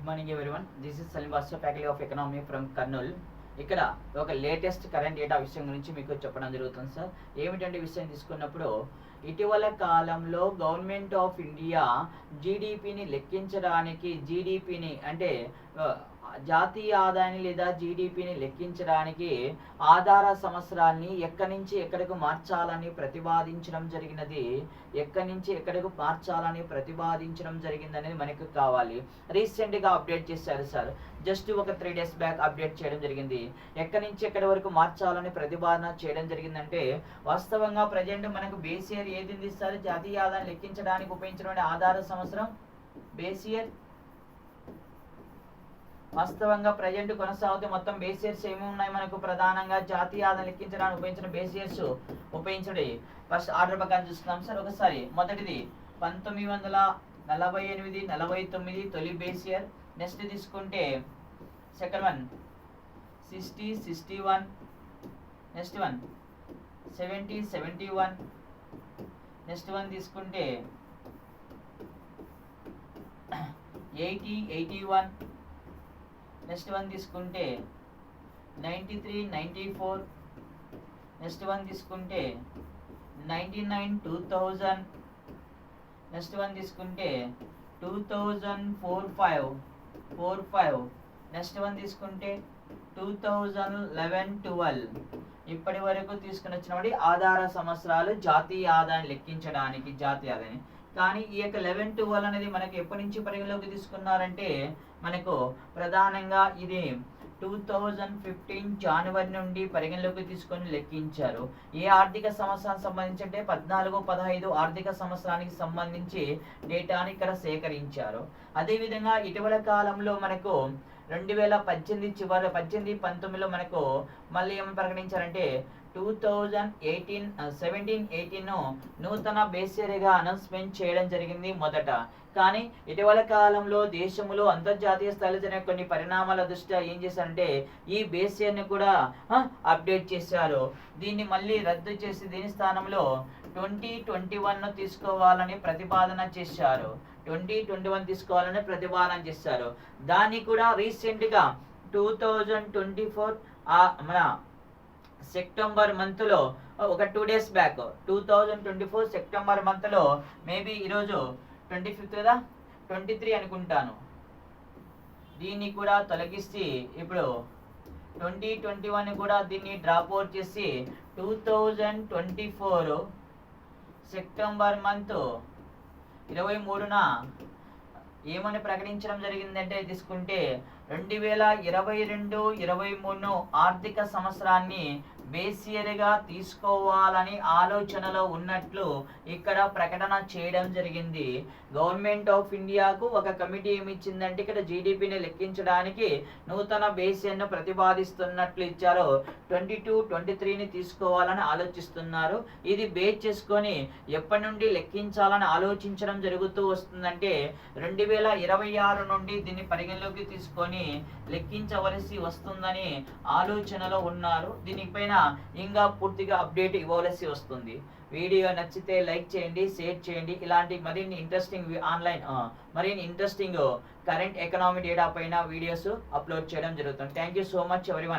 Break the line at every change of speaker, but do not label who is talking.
Good morning everyone this is Saleem buster faculty of economy from Kurnool ఇక్కడ ఒక latest current data విషయం గురించి మీకు చెప్పడం జరుగుతుంది సార్ ఏమిటంటే విషయం తీసుకున్నప్పుడు ఇటీవల కాలంలో గవర్నమెంట్ ఆఫ్ ఇండియా జీడిపిని లెక్కించడానికి జీడిపిని అంటే జాతీయ ఆదాయాన్ని లేదా జీడిపిని లెక్కించడానికి ఆధార సంవత్సరాన్ని ఎక్కడి నుంచి ఎక్కడికి మార్చాలని ప్రతిపాదించడం జరిగినది ఎక్కడి నుంచి ఎక్కడికి మార్చాలని ప్రతిపాదించడం జరిగిందనేది మనకు కావాలి. రీసెంట్గా అప్డేట్ చేశారు సార్ జస్ట్ ఒక త్రీ డేస్ బ్యాక్ అప్డేట్ చేయడం జరిగింది. ఎక్కడి నుంచి ఎక్కడి వరకు మార్చాలని ప్రతిపాదన చేయడం జరిగిందంటే వాస్తవంగా ప్రజెంట్ మనకు బేసియర్ ఏది సార్ జాతీయ ఆదాయం లెక్కించడానికి ఉపయోగించిన ఆధార సంవత్సరం? బేసియర్ వాస్తవంగా ప్రజెంట్ కొనసాగుతూ మొత్తం బేస్ ఇయర్స్ ఏమి ఉన్నాయి మనకు ప్రధానంగా జాతీయ ఆదాయం లెక్కించడానికి ఉపయోగించిన బేస్ ఇయర్స్ ఉపయోగించడి. ఫస్ట్ ఆర్డర్ ప్రకారం చూస్తున్నాం సార్ ఒకసారి మొదటిది పంతొమ్మిది వందల నలభై ఎనిమిది నలభై తొమ్మిది తొలి బేస్ ఇయర్. నెక్స్ట్ తీసుకుంటే second one sixty sixty one. Next one seventy seventy one. Next one తీసుకుంటే eighty eighty one. Next one తీసుకుంటే ninety three ninety four. Next one తీసుకుంటే ninety nine two thousand. Next one తీసుకుంటే two thousand four five four five. Next one తీసుకుంటే two thousand eleven twelve. ఇప్పటి వరకు తీసుకుని వచ్చినప్పటి ఆధార సంవత్సరాలు జాతీయ ఆదాయం లెక్కించడానికి జాతీయ ఆదాయం కానీ ఈ యొక్క లెవెన్ ట్వెల్వ్ అనేది మనకి ఎప్పటి నుంచి పరిగణలోకి తీసుకున్నారంటే మనకు ప్రధానంగా ఇది టూ థౌజండ్ ఫిఫ్టీన్ జనవరి నుండి పరిగణలోకి తీసుకొని లెక్కించారు. ఏ ఆర్థిక సంవత్సరానికి సంబంధించి అంటే పద్నాలుగు పదహైదు ఆర్థిక సంవత్సరానికి సంబంధించి డేటాని ఇక్కడ సేకరించారు. అదేవిధంగా ఇటీవల కాలంలో మనకు రెండు వేల పద్దెనిమిది చివరి పద్దెనిమిది పంతొమ్మిదిలో మనకు మళ్ళీ ఏమని ప్రకటించారంటే టూ థౌజండ్ ఎయిటీన్ సెవెంటీన్ ఎయిటీన్ను నూతన బేసియర్గా అనౌన్స్మెంట్ చేయడం జరిగింది మొదట. కానీ ఇటీవల కాలంలో దేశంలో అంతర్జాతీయ స్థాయిలో జరిగిన కొన్ని పరిణామాల దృష్ట్యా ఏం చేశారంటే ఈ బేసియర్ని కూడా అప్డేట్ చేశారు. దీన్ని మళ్ళీ రద్దు చేసి దీని స్థానంలో ట్వంటీ ట్వంటీ వన్ను తీసుకోవాలని ప్రతిపాదన చేశారు. ట్వంటీ ట్వంటీ వన్ తీసుకోవాలని ప్రతిపాదన చేశారు. దాన్ని కూడా రీసెంట్గా టూ థౌజండ్ ట్వంటీ ఫోర్ మన సెప్టెంబర్ మంత్లో ఒక two days back two thousand twenty four September మంత్లో మేబీ ఈరోజు ట్వంటీ ఫిఫ్త్ కదా ట్వంటీ త్రీ అనుకుంటాను. దీన్ని కూడా తొలగిస్తే ఇప్పుడు ట్వంటీ ట్వంటీ వన్ కూడా దీన్ని డ్రాప్ అవుట్ చేసి two thousand twenty four September month ఇరవై మూడున ఏమని ప్రకటించడం జరిగిందంటే తీసుకుంటే రెండు వేల ఇరవై రెండు ఇరవై మూడు ఆర్థిక సంవత్సరాన్ని బేసియర్గా తీసుకోవాలని ఆలోచనలో ఉన్నట్లు ఇక్కడ ప్రకటన చేయడం జరిగింది. గవర్నమెంట్ ఆఫ్ ఇండియాకు ఒక కమిటీ ఏమి ఇచ్చిందంటే ఇక్కడ జీడిపిని లెక్కించడానికి నూతన బేసియర్ను ప్రతిపాదిస్తున్నట్లు ఇచ్చారు. ట్వంటీ టూ ట్వంటీ త్రీని తీసుకోవాలని ఆలోచిస్తున్నారు. ఇది బేస్ చేసుకొని ఎప్పటి నుండి లెక్కించాలని ఆలోచించడం జరుగుతూ వస్తుందంటే రెండు వేల ఇరవై ఆరు నుండి దీన్ని పరిగణలోకి తీసుకొని లెక్కించవలసి వస్తుందని ఆలోచనలో ఉన్నారు. దీనిపైన ఇంకా పూర్తిగా అప్డేట్ ఇవ్వవలసి వస్తుంది. వీడియో నచ్చితే లైక్ చేయండి షేర్ చేయండి. ఇలాంటి మరిన్ని ఇంట్రెస్టింగ్ ఆన్లైన్ మరిన్ని ఇంట్రెస్టింగ్ కరెంట్ ఎకనామీ డేటా పైన వీడియోస్ అప్లోడ్ చేయడం జరుగుతుంది. థ్యాంక్ యూ సో మచ్ ఎవరి